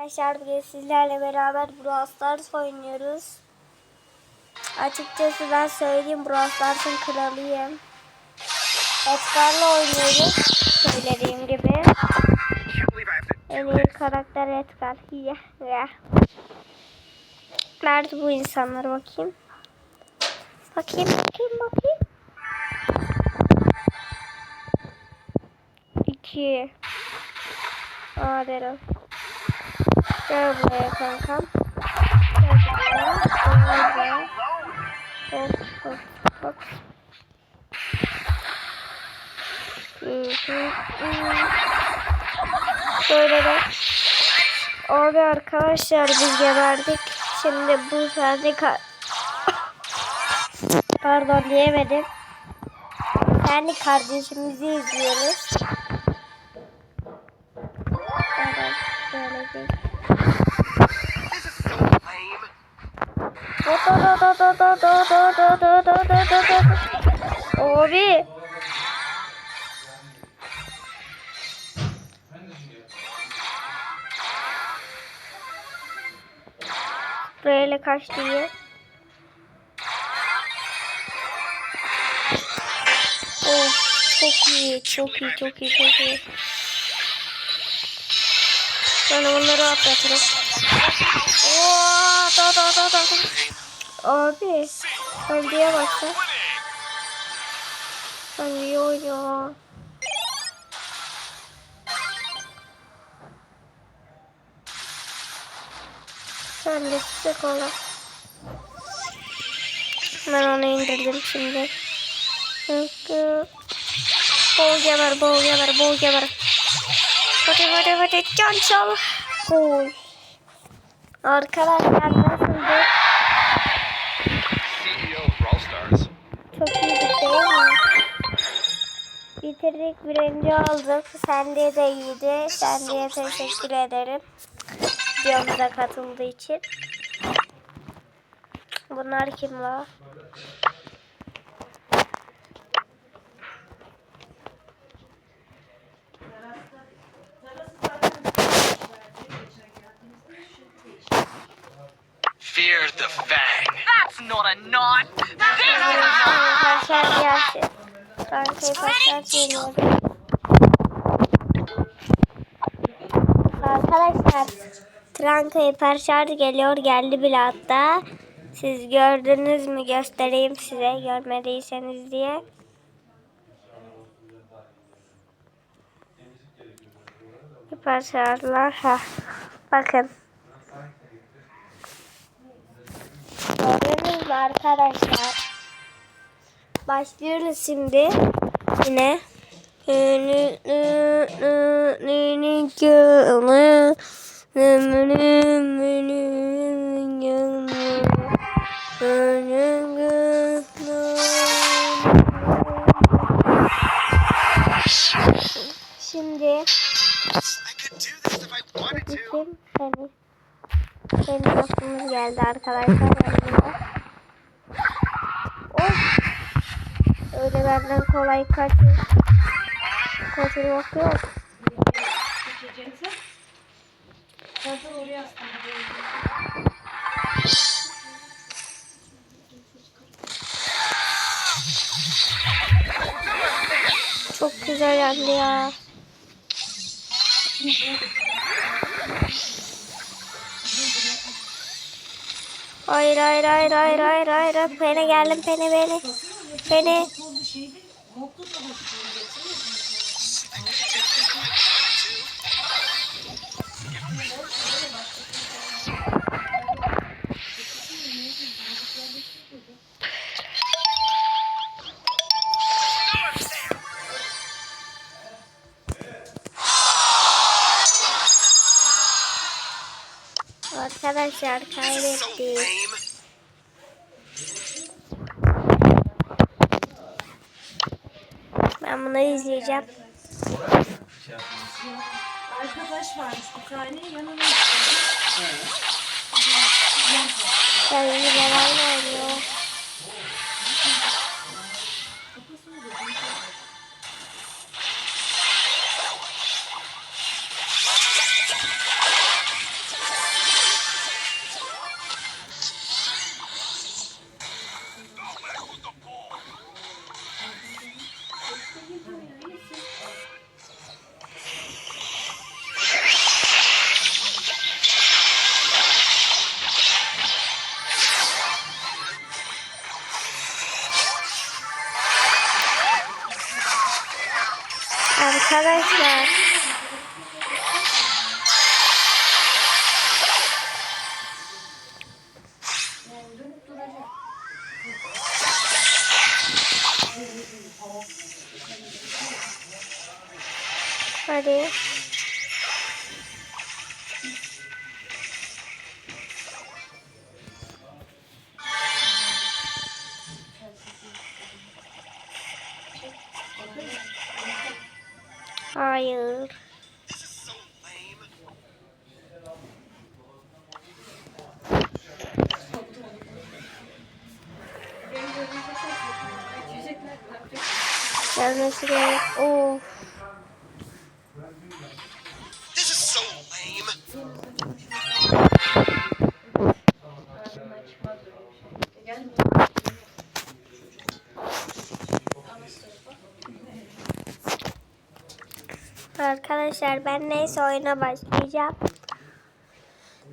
Arkadaşlar bugün sizlerle beraber Brawl Stars oynuyoruz. Açıkçası ben söyleyeyim Brawl Stars'ın kralıyım. Edgar'la oynuyoruz. Söylediğim gibi. En iyi karakter Edgar. Ya. Nerede bu insanlar bakayım. Bakayım bakayım bakayım. İki. Aa derim. Gel buraya kankam. Gel buraya. Gel buraya. Hop hop hop. Böyle de. Abi arkadaşlar biz geberdik. Şimdi bu ka Pardon diyemedim. Kendi kardeşimizi izliyoruz. Abi. Böyle kaç diye. Oh, çok iyi, çok iyi, çok iyi, çok iyi. Ben onları atlatırım. Oo, da da da da. Abi, bölgeye baksa. Sen iyi oynuyor. Sen de sık ola. Ben onu indirdim şimdi. Bol geber, bol geber, bol geber. Hadi hadi hadi can çal. Oy. Arkadaşlar nasıldı? Çok iyiydik değil mi? Bitirdik birinci olduk. Sende de iyiydi. Sendeye teşekkür ederim. Videomuza katıldığı için. Bunlar kim la? Fear the Fang. That's not a knife. Paşar gelsin. Franka'yı paşar geliyor. Arkadaşlar Tranka'yı geliyor geldi bile hatta. Siz gördünüz mü göstereyim size görmediyseniz diye. Parçalar ha. Bakın. Gördüğünüz gibi arkadaşlar. Başlıyoruz şimdi. Yine. Şimdi Bizim benim, aklımız geldi arkadaşlar. Öyle benden kolay kaçır. Kaçırmak yok. Çok güzel yandı ya. Hayır hayır hayır hayır hayır. hayır. Pene geldim pene beni. Pene şeyde mutlu da hoşluğunu getirir Arkadaşlar kaybettik. Ben bunları izleyeceğim. Arkadaş varmış bir tane yanına. Evet. Yani, dönüp duracak. Hadi. Yapacak? Gelmesi gerek. Of. Arkadaşlar ben neyse oyuna başlayacağım.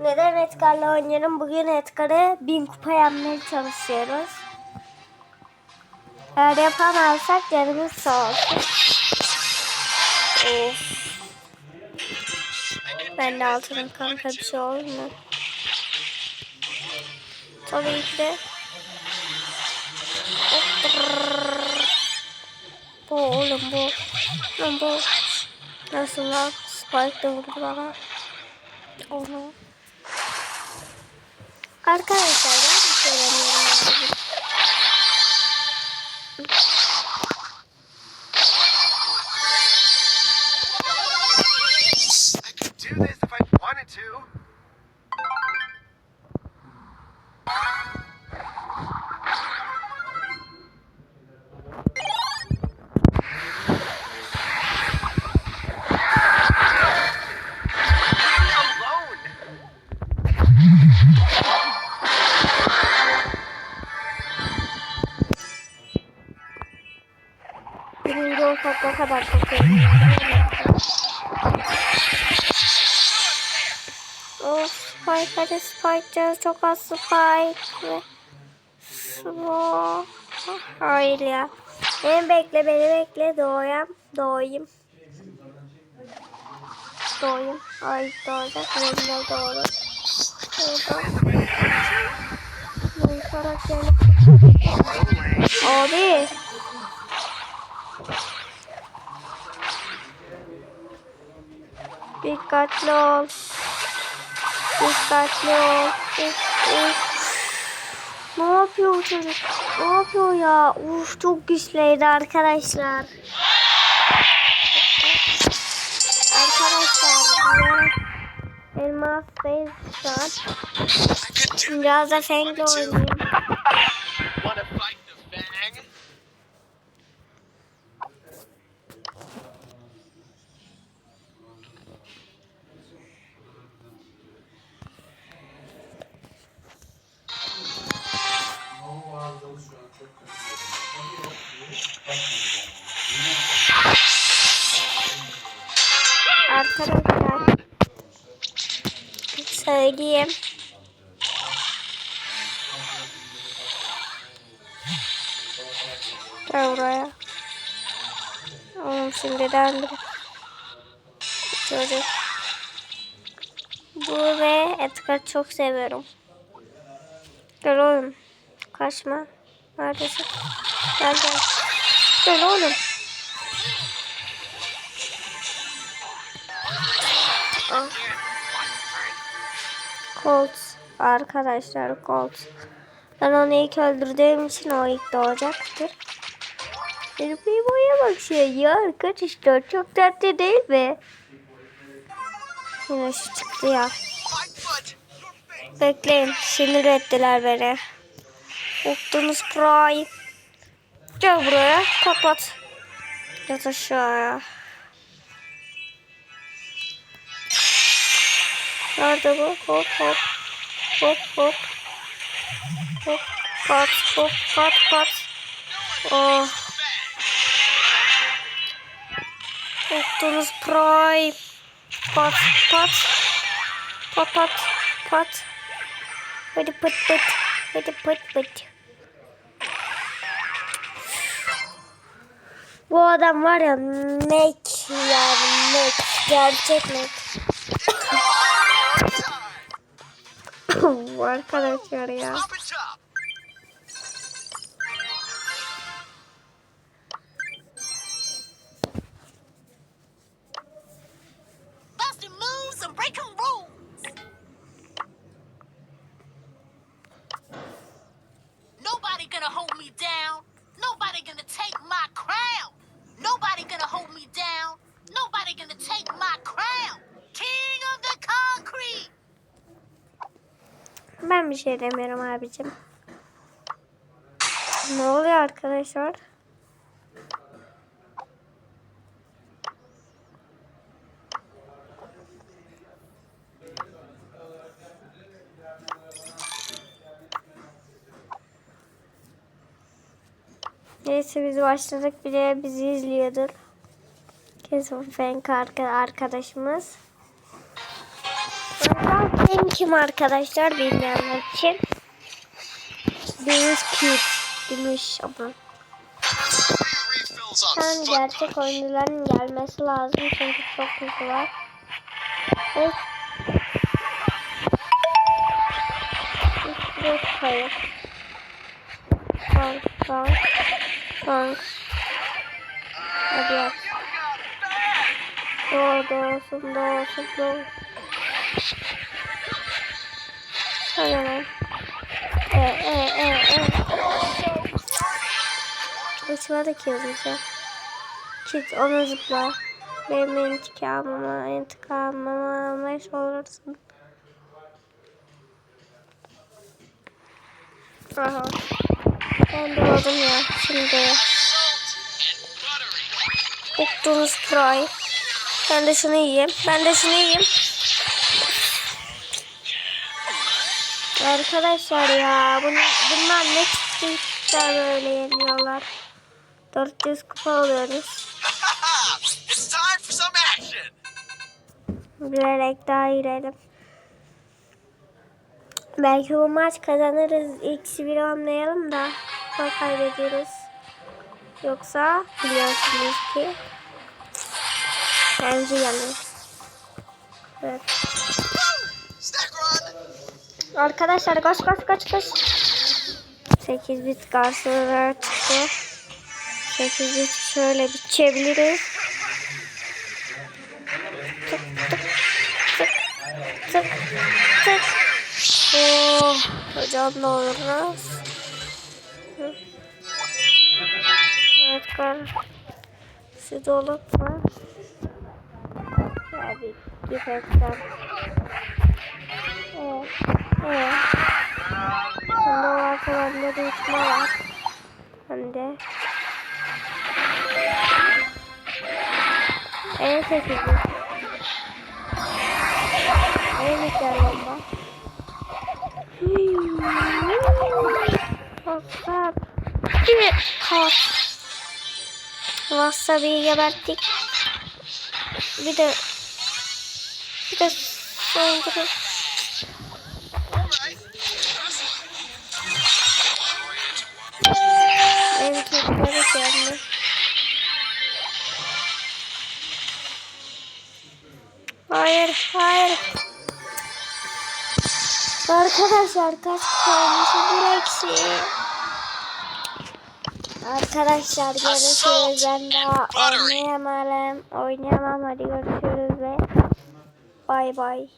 Neden Edgar'la oynuyorum? Bugün Edgar'ı bin kupa yapmaya çalışıyoruz. Eğer yapamazsak canımız sağ olsun. Of. Ben de altının kanka bir şey olur mu? Tabii ki de. Bu oğlum bu. Lan bu. Nasıl lan? Spike de vurdu bana. Onu. Arkadaşlar ben bir şey kadar çok. Of Spike hadi Spike canı çok az Spike ve Slow. Hayır ya. Beni bekle beni bekle doğayım. Doğayım. Doğayım. Ay doğacak. Benimle doğru. Orada. Bu karakterim. Abi. Dikkatli ol. Dikkatli ol. Uf. Ne yapıyor çocuk? Ne yapıyor ya? Uf çok güçlüydü arkadaşlar. Arkadaşlar ya. Elmas'tayız şu an. Biraz da Feng'le oynayayım. Söyleyeyim. Gel buraya. Oğlum şimdiden bir çocuk. Bu ve Edgar çok seviyorum. Gel oğlum. Kaçma. Neredesin? Gel gel. Gel oğlum. Colt. Arkadaşlar Colt. Ben onu ilk öldürdüğüm için o ilk doğacaktır. Bir boya bak şey ya arkadaşlar çok tatlı değil mi? Yine şu çıktı ya. Bekleyin sinir ettiler beni. Optimus Prime. Gel buraya kapat. Yat aşağıya. Nerede bu? Hop hop. Hop hop. Hop pat hop pat pat. Oh. Optimus Prime. Pat pat. Pat pat pat. Hadi pıt pıt. Hadi pıt pıt. Bu adam var ya Mac. yani net. Gerçek net. Arkadaşlar ya. Bir şey demiyorum abicim. Ne oluyor arkadaşlar? Neyse biz başladık bile bizi izliyordur. Kesin Fenk arka- arkadaşımız. Kim arkadaşlar bilmeyenler için. Deniz Kid demiş ama. Foot gerçek oyuncuların gelmesi lazım çünkü çok hızlı var. Evet. Üstüne kayıp. Tank, tank, tank. Hadi yap. Doğru doğrusun doğrusun doğru. Hadi lan. E e e. Uçmadaki yazacak. Git onu zıpla. Benim intikamıma, intikamıma almış olursun. Aha. Ben doğdum ya şimdi. Optimus Prime. Ben de şunu yiyeyim. Ben de şunu yiyeyim. Arkadaşlar ya bun, bunlar ne çıktıysa böyle yeniyorlar. 400 kupa alıyoruz. Bilerek daha girelim. Belki bu maç kazanırız. Eksi bir anlayalım da. Kupa kaybediyoruz. Yoksa biliyorsunuz ki bence yanır. Evet. Arkadaşlar koş koş koş koş. 8 bit karşılara çıktı. 8 bit şöyle biçebiliriz. Tık tık tık tık tık. Oh, hocam da oluruz. Evet kar. Şu dolu mu? Git ekran. Evet. Evet. Bende varsa bende de uçma var. Bende. En sekizi. En güzel bomba. WhatsApp. Bir kat. Wasabi'yi geberttik. Bir de bir de saldırı. Benim çocukları geldi. Hayır, hayır. Arkadaşlar kaç kalmışız bir eksi. Arkadaşlar görüşürüz. Ben daha oynayamam. Oynayamam. Hadi görüşürüz ve bay bay.